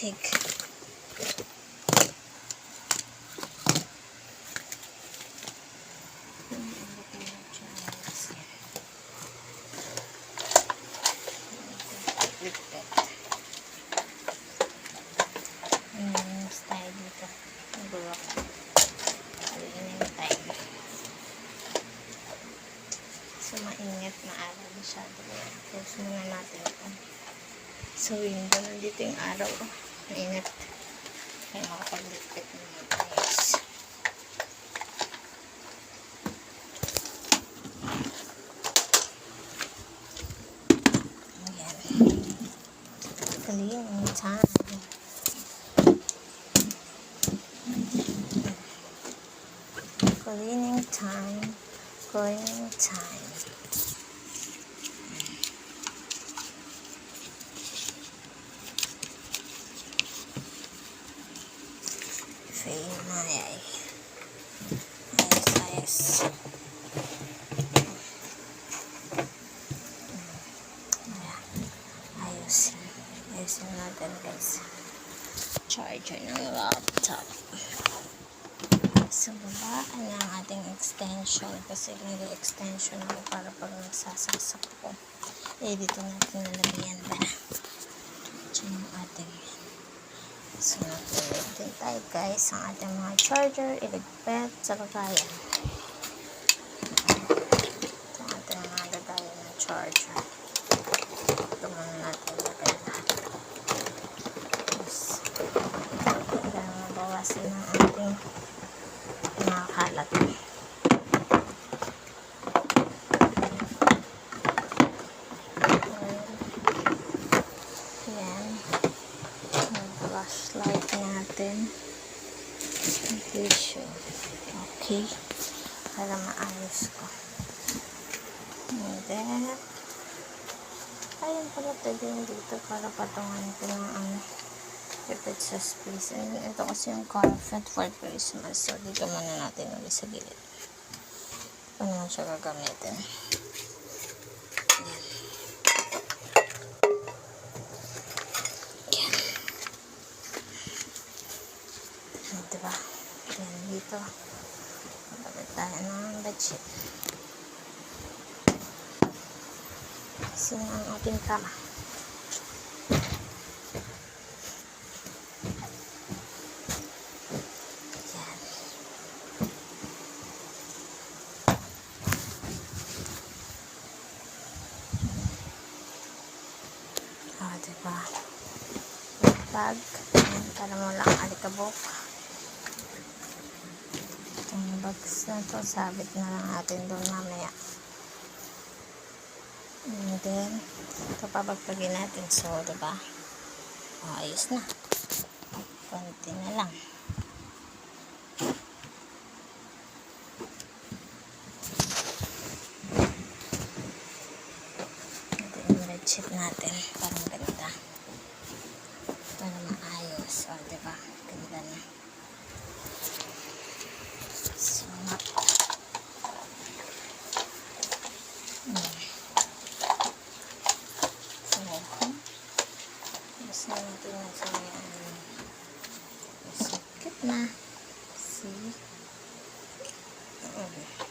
sisig. Hmm, masyado. Close muna natin ito. So, window nandito yung araw. oh. Mainit. Kaya makapagligpit mga guys. Ayan. Cleaning time. Cleaning time. Cleaning time. Faye na ay. Ayos, ayos. Ayos. Ayusin natin guys. Charger ng laptop. Sa baba ay ang ating extension kasi nag-extension ako para pag nagsasaksak ko. Eh, dito natin nalagyan ba? Diyan yung ating So, din tayo guys ang ating mga charger, iligpit sa kakayan. Ito ang ating mga lagayan ng charger. Ito muna natin lagay lahat. Yes. Para mabawasan ang ating mga kalat. Ayan. Yung flashlight natin. Yung tissue. Okay. Para maayos ko. And then, ayun pala pwede yung dito para patungan ko ng ano, ipit sa space. And ito kasi yung carpet for Christmas. So, dito muna natin ulit sa gilid. Naman siya gagamitin. Ayan, diba? Ayan, dito. Magkabit tayo ng bedsheet. Kasi ang ating kama. Ah, diba? Bag. Para mo lang alikabok. Itong bags na to, sabit na lang natin doon mamaya. And then, ito papagpagin natin. So, diba? Oh, ayos na. Konti na lang. Bedsheet natin. Parang ganda. là